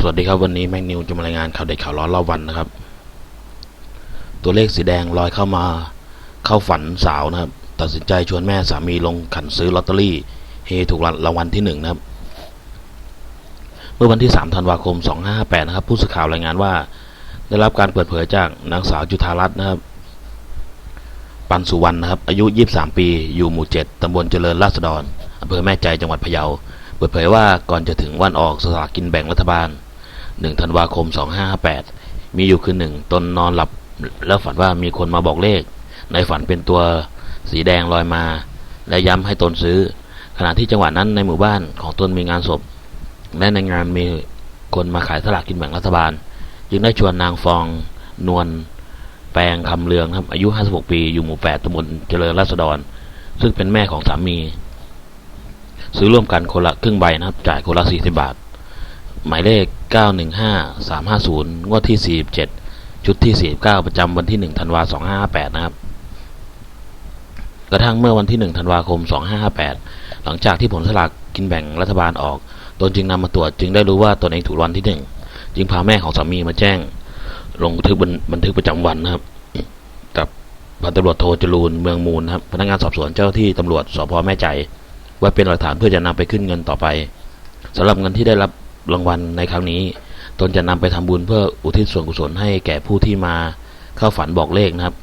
สวัสดีครับวันนี้แมกนิวจะมารายงานข่าวเด็ดข่าวร้อนรอบวันนะครับ ตัวเลขสีแดงลอยเข้ามาเข้าฝันสาวนะครับ ตัดสินใจชวนแม่สามีลงขันซื้อลอตเตอรี่เฮถูกรางวัลที่หนึ่งนะครับ เมื่อวันที่ 3 ธันวาคม 2558 นะครับ ผู้สื่อข่าวรายงานว่า ได้รับการเปิดเผยจากนางสาวจุธารัตน์นะครับ ปันสุวรรณนะครับ อายุ 23 ปี อยู่หมู่ 7ตำบลเจริญราษฎรอำเภอแม่ใจจังหวัดพะเยา เปิดเผยว่าก่อนจะถึงวันออกสลากกินแบ่งรัฐบาล 1ธันวาคม 2558 มีอยู่คืนหนึ่งตนนอนหลับ แล้วฝันว่ามีคนมาบอกเลข ในฝันเป็นตัวสีแดงลอยมา และย้ำให้ตนซื้อ ขณะที่จังหวะนั้นในหมู่บ้านของตนมีงานศพ และในงานมีคนมาขายสลากกินแบ่งรัฐบาล จึงได้ชวนนางฟองนวลแปลงคำเลืองครับอายุ 56 ปีอยู่หมู่ 8ตำบลเจริญราษฎร ซึ่งเป็นแม่ของสามี ซื้อร่วมกันคนละครึ่งใบนะครับ จ่ายคนละ 40 บาท หมายเลข 915 350 งวดที่ 47 ชุดที่ 49 ประจำวันที่ 1 ธันวาคม 2558 นะครับ กระทั่งเมื่อวันที่ 1 ธันวาคม 2558 หลังจากที่ผลสลากกินแบ่งรัฐบาลออก ตนจึงนำมาตรวจจึงได้รู้ว่าตนเองถูกรางวัลที่หนึ่งจึงพาแม่ของสามีมาแจ้ง ลงบันทึกบันทึกประจำวันนะครับ กับพันตำรวจโทจรูนเมืองมูลนะครับ พนักงานสอบสวนเจ้าที่ตำรวจสพแม่ใจไว้เป็นหลักฐานเพื่อจะนำไปขึ้นเงินต่อไปสำหรับเงินที่ได้รับ รางวัลในครั้งนี้ ตนจะนำไปทำบุญเพื่ออุทิศส่วนกุศลให้แก่ผู้ที่มาเข้าฝันบอกเลขนะครับ